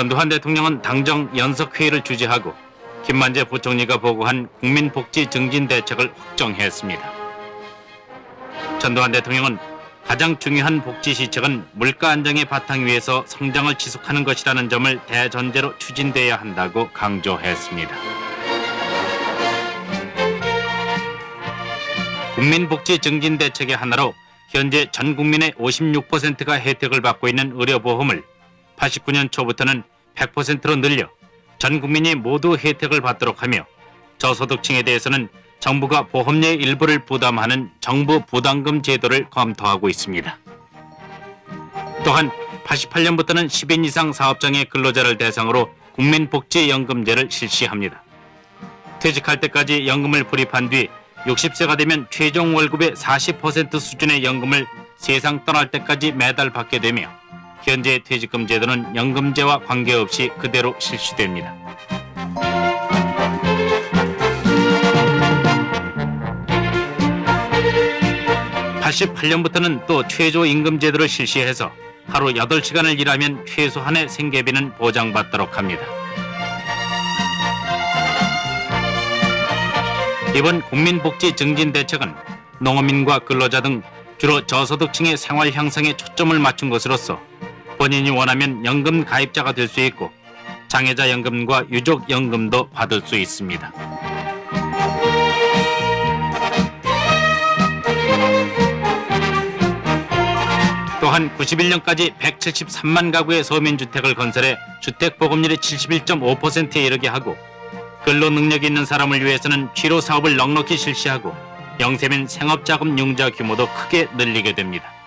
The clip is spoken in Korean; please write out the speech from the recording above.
전두환 대통령은 당정 연석회의를 주재하고 김만재 부총리가 보고한 국민복지 증진 대책을 확정했습니다. 전두환 대통령은 가장 중요한 복지 시책은 물가 안정의 바탕 위에서 성장을 지속하는 것이라는 점을 대전제로 추진돼야 한다고 강조했습니다. 국민복지 증진 대책의 하나로 현재 전 국민의 56%가 혜택을 받고 있는 의료보험을 89년 초부터는 100%로 늘려 전 국민이 모두 혜택을 받도록 하며 저소득층에 대해서는 정부가 보험료의 일부를 부담하는 정부 부담금 제도를 검토하고 있습니다. 또한 88년부터는 10인 이상 사업장의 근로자를 대상으로 국민복지연금제를 실시합니다. 퇴직할 때까지 연금을 불입한 뒤 60세가 되면 최종 월급의 40% 수준의 연금을 세상 떠날 때까지 매달 받게 되며 현재 퇴직금 제도는 연금제와 관계없이 그대로 실시됩니다. (88년부터는) 또 최저임금 제도를 실시해서 하루 (8시간을) 일하면 최소한의 생계비는 보장받도록 합니다. 이번 국민복지 증진 대책은 농어민과 근로자 등 주로 저소득층의 생활 향상에 초점을 맞춘 것으로서 본인이 원하면 연금 가입자가 될 수 있고 장애자 연금과 유족 연금도 받을 수 있습니다. 또한 91년까지 173만 가구의 서민주택을 건설해 주택보급률이 71.5%에 이르게 하고 근로 능력이 있는 사람을 위해서는 취로 사업을 넉넉히 실시하고 영세민 생업자금 융자 규모도 크게 늘리게 됩니다.